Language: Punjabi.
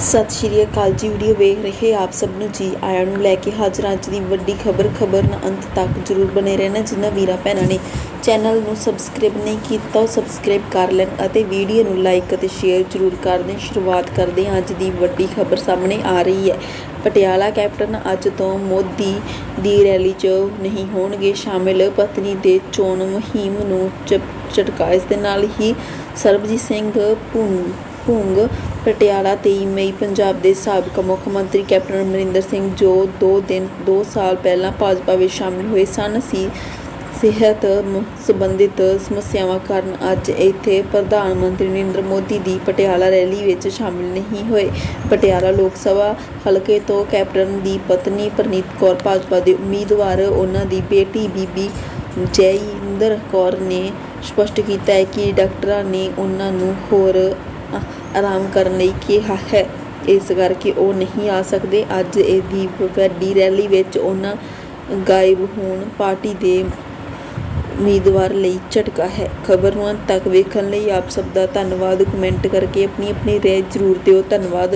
ਸਤਿ ਸ਼੍ਰੀ ਅਕਾਲ ਜੀ, ਵੀਡੀਓ ਵੇਖ ਰਹੇ ਆਪ ਸਭ ਨੂੰ ਜੀ, ਆਇਆਂ ਨੂੰ ਲੈ ਕੇ ਹਾਜ਼ਰ ਅੱਜ ਦੀ ਵੱਡੀ ਖਬਰ ਖਬਰ ਨੂੰ ਅੰਤ ਤੱਕ ਜਰੂਰ ਬਨੇ ਰਹਿਣਾ ਜਿਨ੍ਹਾਂ ਵੀਰਾਂ ਭੈਣਾਂ ਨੇ ਚੈਨਲ ਨੂੰ ਸਬਸਕ੍ਰਾਈਬ ਨਹੀਂ ਕੀਤਾ, ਉਹ ਸਬਸਕ੍ਰਾਈਬ ਕਰ ਲੈਣ ਅਤੇ ਵੀਡੀਓ ਨੂੰ ਲਾਈਕ ਅਤੇ ਸ਼ੇਅਰ ਜਰੂਰ ਕਰ ਦੇਣ। ਸ਼ੁਰੂਆਤ ਕਰਦੇ ਹਾਂ ਅੱਜ ਦੀ ਵੱਡੀ ਖਬਰ ਸਾਹਮਣੇ ਆ ਰਹੀ ਹੈ। ਪਟਿਆਲਾ ਕੈਪਟਨ ਅੱਜ ਤੋਂ ਮੋਦੀ ਦੀ ਰੈਲੀ 'ਚ ਨਹੀਂ ਹੋਣਗੇ ਸ਼ਾਮਿਲ। ਪਤਨੀ ਦੇ ਚੋਣ ਮੁਹਿੰਮ ਨੂੰ ਝ- ਝਟਕਾ ਇਸ ਦੇ ਨਾਲ ਹੀ ਸਰਬਜੀਤ ਸਿੰਘ ਭੂਨ ਭੁੰਗ, ਪਟਿਆਲਾ 23 ਮਈ, ਪੰਜਾਬ ਦੇ ਸਾਬਕਾ ਮੁੱਖ ਮੰਤਰੀ ਕੈਪਟਨ ਅਮਰਿੰਦਰ ਸਿੰਘ ਜੋ 2 ਦਿਨ 2 ਸਾਲ ਪਹਿਲਾਂ ਭਾਜਪਾ ਵਿੱਚ ਸ਼ਾਮਿਲ ਹੋਏ ਸਨ। ਸੀ ਸਿਹਤ ਸੰਬੰਧਿਤ ਸਮੱਸਿਆਵਾਂ ਕਾਰਨ ਅੱਜ ਇੱਥੇ ਪ੍ਰਧਾਨ ਮੰਤਰੀ ਨਰਿੰਦਰ ਮੋਦੀ ਦੀ ਪਟਿਆਲਾ ਰੈਲੀ ਵਿੱਚ ਸ਼ਾਮਿਲ ਨਹੀਂ ਹੋਏ। ਪਟਿਆਲਾ ਲੋਕ ਸਭਾ ਹਲਕੇ ਤੋਂ ਕੈਪਟਨ ਦੀ ਪਤਨੀ ਪ੍ਰਨੀਤ ਕੌਰ ਭਾਜਪਾ ਦੇ ਉਮੀਦਵਾਰ, ਉਹਨਾਂ ਦੀ ਬੇਟੀ ਬੀਬੀ ਜੈਇੰਦਰ ਕੌਰ ਨੇ ਸਪਸ਼ਟ ਕੀਤਾ ਹੈ ਕਿ ਡਾਕਟਰਾਂ ਨੇ ਉਹਨਾਂ ਨੂੰ ਹੋਰ ਆਰਾਮ ਕਰਨ ਲਈ ਕਿਹਾ ਹੈ। ਇਸ ਕਰਕੇ ਉਹ ਨਹੀਂ ਆ ਸਕਦੇ। ਅੱਜ ਇਹਦੀ ਵੱਡੀ ਰੈਲੀ ਵਿੱਚ ਉਹਨਾਂ ਗਾਇਬ ਹੋਣ ਪਾਰਟੀ ਦੇ ਉਮੀਦਵਾਰ ਲਈ ਝਟਕਾ ਹੈ। ਖਬਰ ਨੂੰ ਅੰਤ ਤੱਕ ਵੇਖਣ ਲਈ ਆਪ ਸਭ ਦਾ ਧੰਨਵਾਦ। ਕਮੈਂਟ ਕਰਕੇ ਆਪਣੀ ਆਪਣੀ ਰਾਏ ਜ਼ਰੂਰ ਦਿਓ। ਧੰਨਵਾਦ।